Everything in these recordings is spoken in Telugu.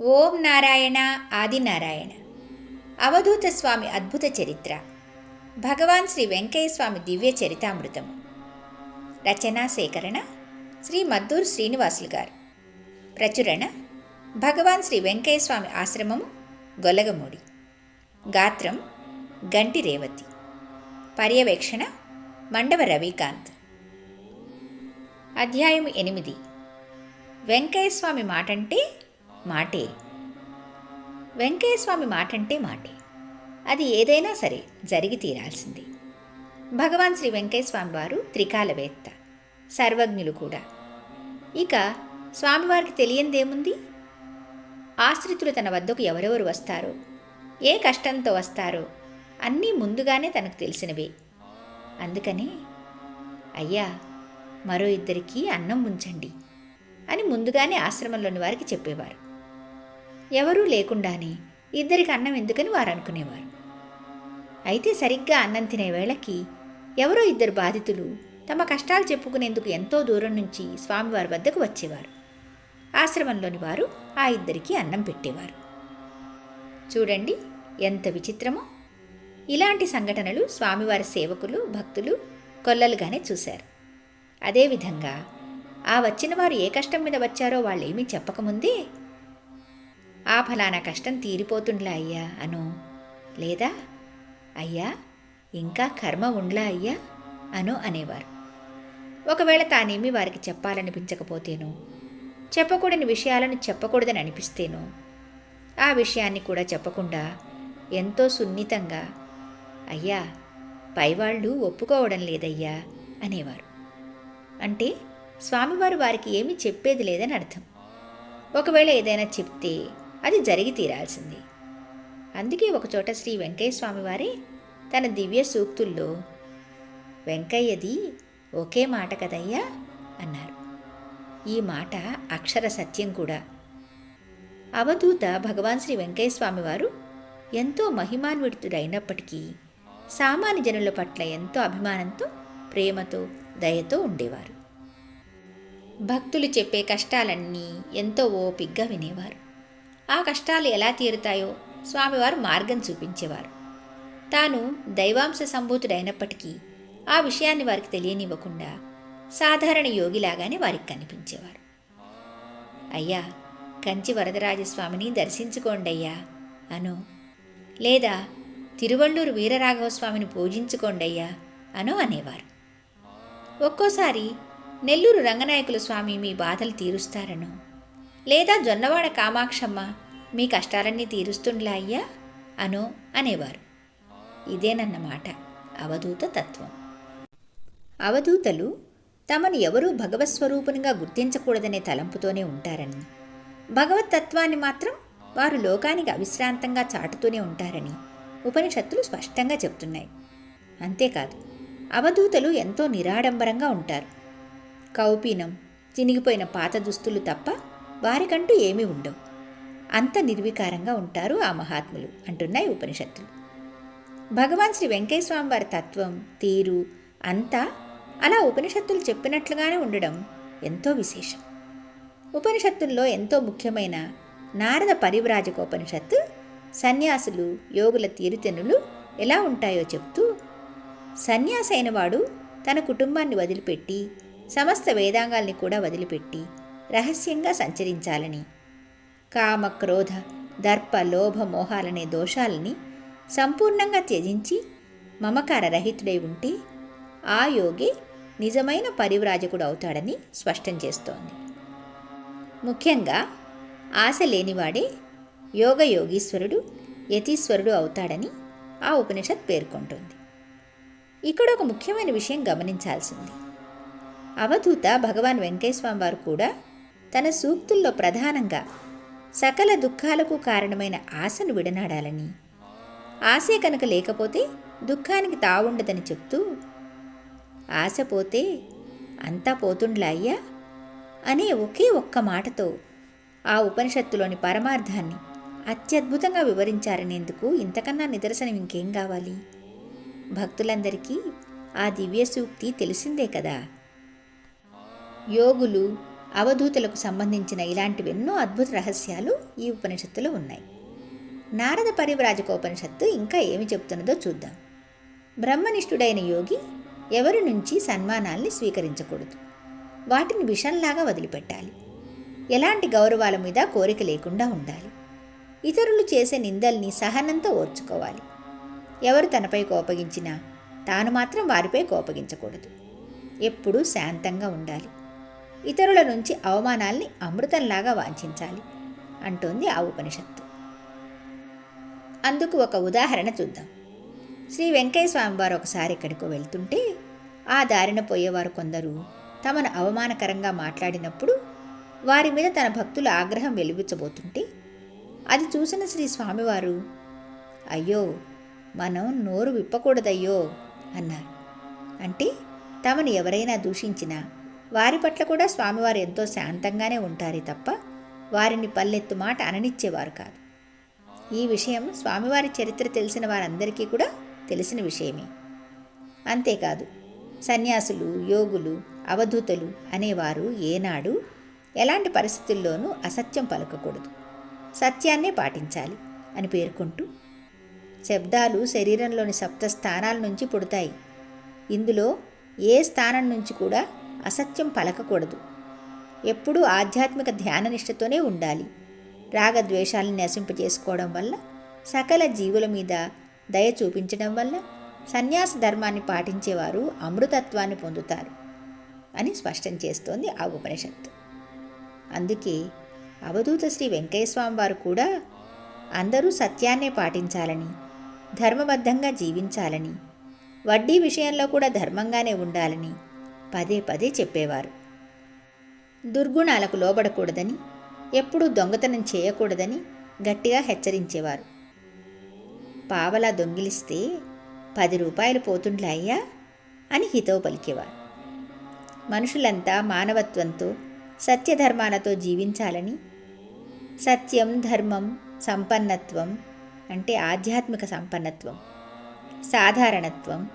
ఓం నారాయణ ఆదినారాయణ అవధూత స్వామి అద్భుత చరిత్ర. భగవాన్ శ్రీ వెంకయ్య స్వామి దివ్య చరితామృతము రచనా సేకరణ శ్రీ మద్దూరు శ్రీనివాసులు గారు. ప్రచురణ భగవాన్ శ్రీ వెంకయ్య స్వామి ఆశ్రమము గొలగమూడి. గాత్రం గంటి రేవతి. పర్యవేక్షణ మండవ రవికాంత్. అధ్యాయం ఎనిమిది. వెంకయ్య స్వామి మాటంటే మాటే. వెంకయ్య స్వామి మాటంటే మాటే. అది ఏదైనా సరే జరిగి తీరాల్సింది. భగవాన్ శ్రీ వెంకయ్యస్వామి వారు త్రికాలవేత్త సర్వజ్ఞులు కూడా. ఇక స్వామివారికి తెలియందేముంది? ఆశ్రితులు తన వద్దకు ఎవరెవరు వస్తారో ఏ కష్టంతో వస్తారో అన్నీ ముందుగానే తనకు తెలిసినవే. అందుకనే అయ్యా మరో ఇద్దరికి అన్నం ఉంచండి అని ముందుగానే ఆశ్రమంలోని వారికి చెప్పేవారు. ఎవరూ లేకుండానే ఇద్దరికి అన్నం ఎందుకని వారు అనుకునేవారు అయితే సరిగ్గా అన్నం తినే వేళకి ఎవరో ఇద్దరు బాధితులు తమ కష్టాలు చెప్పుకునేందుకు ఎంతో దూరం నుంచి స్వామివారి వద్దకు వచ్చేవారు. ఆశ్రమంలోని వారు ఆ ఇద్దరికి అన్నం పెట్టేవారు. చూడండి ఎంత విచిత్రమో! ఇలాంటి సంఘటనలు స్వామివారి సేవకులు భక్తులు కొల్లలుగానే చూశారు. అదేవిధంగా ఆ వచ్చిన వారు ఏ కష్టం మీద వచ్చారో వాళ్ళేమీ చెప్పకముందే ఆ ఫలానా కష్టం తీరిపోతుండ్లా అయ్యా అను. లేదా? అయ్యా ఇంకా కర్మ ఉండ్లా అయ్యా అను అనేవారు. ఒకవేళ తానేమి వారికి చెప్పాలనిపించకపోతేనో చెప్పకూడని విషయాలను చెప్పకూడదని అనిపిస్తేనో ఆ విషయాన్ని కూడా చెప్పకుండా ఎంతో సున్నితంగా అయ్యా పైవాళ్ళు ఒప్పుకోవడం లేదయ్యా అనేవారు. అంటే స్వామివారు వారికి ఏమీ చెప్పేది లేదని అర్థం. ఒకవేళ ఏదైనా చెప్తే అది జరిగి తీరాల్సింది. అందుకే ఒకచోట శ్రీ వెంకయ్య స్వామివారే తన దివ్య సూక్తుల్లో వెంకయ్యది ఒకే మాట కదయ్యా? అన్నారు. ఈ మాట అక్షర సత్యం కూడా. అవధూత భగవాన్ శ్రీ వెంకయ్య స్వామివారు ఎంతో మహిమాన్వితుడైనప్పటికీ సామాన్య జనుల పట్ల ఎంతో అభిమానంతో ప్రేమతో దయతో ఉండేవారు. భక్తులు చెప్పే కష్టాలన్నీ ఎంతో ఓపిగ్గా వినేవారు. ఆ కష్టాలు ఎలా తీరుతాయో స్వామివారు మార్గం చూపించేవారు. తాను దైవాంశ సంభూతుడైనప్పటికీ ఆ విషయాన్ని వారికి తెలియనివ్వకుండా సాధారణ యోగిలాగానే వారికి కనిపించేవారు. అయ్యా కంచి వరదరాజస్వామిని దర్శించుకోండి అయ్యా అను. లేదా తిరువళ్ళూరు వీరరాఘవస్వామిని పూజించుకోండి అయ్యా అను అనేవారు. ఒక్కోసారి నెల్లూరు రంగనాయకుల స్వామి మీ బాధలు తీరుస్తారనో. లేదా జొన్నవాడ కామాక్షమ్మ మీ కష్టాలన్నీ తీరుస్తుండ్లా అయ్యా? అను అనేవారు. ఇదేనన్నమాట అవధూత తత్వం. అవధూతలు తమను ఎవరూ భగవత్స్వరూపునిగా గుర్తించకూడదనే తలంపుతోనే ఉంటారని. భగవతత్వాన్ని మాత్రం వారు లోకానికి అవిశ్రాంతంగా చాటుతూనే ఉంటారని ఉపనిషత్తులు స్పష్టంగా చెప్తున్నాయి. అంతేకాదు అవధూతలు ఎంతో నిరాడంబరంగా ఉంటారు. కౌపీనం చినిగిపోయిన పాత దుస్తులు తప్ప వారికంటూ ఏమీ ఉండవు. అంత నిర్వికారంగా ఉంటారు ఆ మహాత్ములు అంటున్నాయి ఉపనిషత్తులు. భగవాన్ శ్రీ వెంకటేశ్వరం వారి తత్వం తీరు అంతా అలా ఉపనిషత్తులు చెప్పినట్లుగానే ఉండడం ఎంతో విశేషం. ఉపనిషత్తుల్లో ఎంతో ముఖ్యమైన నారద పరివ్రాజకోపనిషత్తు సన్యాసులు యోగుల తీరుతెనులు ఎలా ఉంటాయో చెప్తూ సన్యాసి అయినవాడు తన కుటుంబాన్ని వదిలిపెట్టి సమస్త వేదాంగాల్ని కూడా వదిలిపెట్టి రహస్యంగా సంచరించాలని. కామ క్రోధ దర్ప లోభ మోహాలనే దోషాలని సంపూర్ణంగా త్యజించి మమకార రహితుడై ఉంటే ఆ యోగి నిజమైన పరివ్రాజకుడు అవుతాడని స్పష్టం చేస్తోంది. ముఖ్యంగా ఆశ లేనివాడే యోగ యోగీశ్వరుడు యతీశ్వరుడు అవుతాడని ఆ ఉపనిషత్ పేర్కొంటుంది. ఇక్కడ ఒక ముఖ్యమైన విషయం గమనించాల్సింది. అవధూత భగవాన్ వెంకటేశ్వర వారు కూడా తన సూక్తుల్లో ప్రధానంగా సకల దుఃఖాలకు కారణమైన ఆశను విడనాడాలని. ఆశే కనుక లేకపోతే దుఃఖానికి తావుండదని చెప్తూ ఆశ పోతే అంతా పోతుండ్లా అయ్యా? అనే ఒకే ఒక్క మాటతో ఆ ఉపనిషత్తులోని పరమార్థాన్ని అత్యద్భుతంగా వివరించారనేందుకు ఇంతకన్నా నిదర్శనం ఇంకేం కావాలి? భక్తులందరికీ ఆ దివ్య సూక్తి తెలిసిందే కదా. యోగులు అవధూతులకు సంబంధించిన ఇలాంటివి ఎన్నో అద్భుత రహస్యాలు ఈ ఉపనిషత్తులో ఉన్నాయి. నారద పరివ్రాజకోపనిషత్తు ఇంకా ఏమి చెప్తున్నదో చూద్దాం. బ్రహ్మనిష్ఠుడైన యోగి ఎవరి నుంచి సన్మానాల్ని స్వీకరించకూడదు? వాటిని విషంలాగా వదిలిపెట్టాలి. ఎలాంటి గౌరవాల మీద కోరిక లేకుండా ఉండాలి. ఇతరులు చేసే నిందల్ని సహనంతో ఓర్చుకోవాలి. ఎవరు తనపై కోపగించినా తాను మాత్రం వారిపై కోపగించకూడదు. ఎప్పుడూ శాంతంగా ఉండాలి. ఇతరుల నుంచి అవమానాల్ని అమృతంలాగా వాంఛించాలి అంటోంది ఆ ఉపనిషత్తు. అందుకు ఒక ఉదాహరణ చూద్దాం. శ్రీ వెంకయ్య స్వామివారు ఒకసారి ఎక్కడికో వెళ్తుంటే ఆ దారిన పోయేవారు కొందరు తమను అవమానకరంగా మాట్లాడినప్పుడు వారి మీద తన భక్తుల ఆగ్రహం వెలువిచ్చబోతుంటే అది చూసిన శ్రీ స్వామివారు అయ్యో మనం నోరు విప్పకూడదయ్యో అన్నారు. అంటే తమను ఎవరైనా దూషించినా వారి పట్ల కూడా స్వామివారు ఎంతో శాంతంగానే ఉంటారే తప్ప వారిని పల్లెత్తు మాట అననిచ్చేవారు కాదు. ఈ విషయం స్వామివారి చరిత్ర తెలిసిన వారందరికీ కూడా తెలిసిన విషయమే. అంతేకాదు సన్యాసులు యోగులు అవధూతలు అనేవారు ఏనాడు ఎలాంటి పరిస్థితుల్లోనూ అసత్యం పలకకూడదు. సత్యాన్నే పాటించాలి అని పేర్కొంటూ శబ్దాలు శరీరంలోని సప్త స్థానాల నుంచి పుడతాయి. ఇందులో ఏ స్థానం నుంచి కూడా అసత్యం పలకకూడదు. ఎప్పుడూ ఆధ్యాత్మిక ధ్యాననిష్టతోనే ఉండాలి. రాగద్వేషాలను నశింపజేసుకోవడం వల్ల సకల జీవుల మీద దయ చూపించడం వల్ల సన్యాస ధర్మాన్ని పాటించేవారు అమృతత్వాన్ని పొందుతారు అని స్పష్టం చేస్తోంది ఆ ఉపనిషత్తు. అందుకే అవధూత శ్రీ వెంకయ్యస్వామి వారు కూడా అందరూ సత్యాన్నే పాటించాలని ధర్మబద్ధంగా జీవించాలని వడ్డీ విషయంలో కూడా ధర్మంగానే ఉండాలని పదే పదే చెప్పేవారు. దుర్గుణాలకు లోబడకూడదని ఎప్పుడూ దొంగతనం చేయకూడదని గట్టిగా హెచ్చరించేవారు. పావలా దొంగిలిస్తే పది రూపాయలు పోతుండ్లే అయ్యా? అని హితవు పలికేవారు. మనుషులంతా మానవత్వంతో సత్యధర్మాలతో జీవించాలని సత్యం ధర్మం సంపన్నత్వం అంటే ఆధ్యాత్మిక సంపన్నత్వం సాధారణత్వం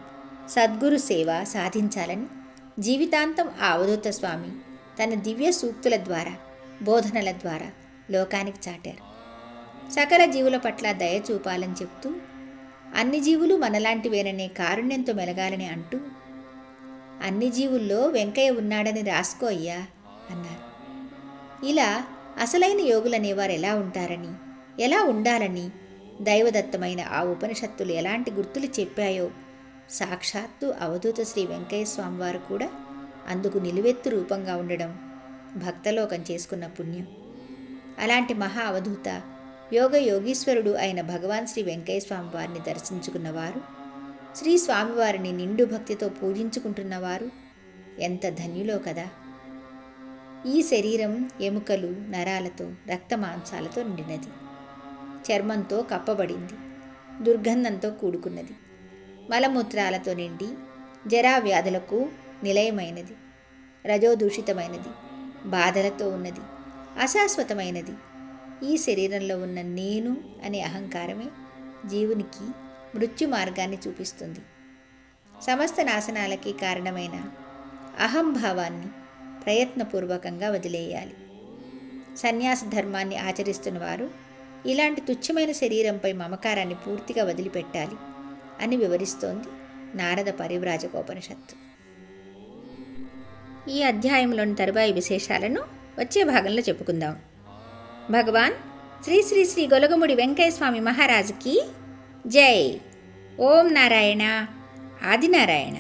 సద్గురు సేవ సాధించాలని జీవితాంతం ఆ అవధూత స్వామి. తన దివ్య సూక్తుల ద్వారా బోధనల ద్వారా లోకానికి చాటారు. సకల జీవుల పట్ల దయ చూపాలని చెప్తూ అన్ని జీవులు మనలాంటివేననే కారుణ్యంతో మెలగాలని అంటూ అన్ని జీవుల్లో వెంకయ్య ఉన్నాడని రాసుకో అయ్యా అన్నారు. ఇలా అసలైన యోగులనేవారు ఎలా ఉంటారని ఎలా ఉండాలని దైవదత్తమైన ఆ ఉపనిషత్తులు ఎలాంటి గుర్తులు చెప్పాయో సాక్షాత్తు అవధూత శ్రీ వెంకయ్య స్వామివారు కూడా అందుకు నిలువెత్తు రూపంగా ఉండడం భక్తలోకం చేసుకున్న పుణ్యం. అలాంటి మహా అవధూత యోగ యోగీశ్వరుడు అయిన భగవాన్ శ్రీ వెంకయ్య స్వామి వారిని దర్శించుకున్నవారు శ్రీ స్వామివారిని నిండు భక్తితో పూజించుకుంటున్నవారు ఎంత ధన్యులో కదా! ఈ శరీరం ఎముకలు నరాలతో రక్తమాంసాలతో నిండినది. చర్మంతో కప్పబడింది. దుర్గంధంతో కూడుకున్నది. మలమూత్రాలతో నిండి జరా వ్యాధులకు నిలయమైనది రజోదూషితమైనది బాధలతో ఉన్నది అశాశ్వతమైనది. ఈ శరీరంలో ఉన్న నేను అనే అహంకారమే జీవునికి మృత్యు మార్గాన్ని చూపిస్తుంది. సమస్త నాశనాలకి కారణమైన అహంభావాన్ని ప్రయత్నపూర్వకంగా వదిలేయాలి. సన్యాస ధర్మాన్ని ఆచరిస్తున్న వారు ఇలాంటి తుచ్చమైన శరీరంపై మమకారాన్ని పూర్తిగా వదిలిపెట్టాలి. అని వివరిస్తోంది నారద పరివ్రాజకోపనిషత్తు. ఈ అధ్యాయంలోని తరువాయి విశేషాలను వచ్చే భాగంలో చెప్పుకుందాం. భగవాన్ శ్రీ శ్రీ శ్రీ గొలగముడి వెంకయ్యస్వామి మహారాజుకి జై. ఓం నారాయణ. ఆదినారాయణ.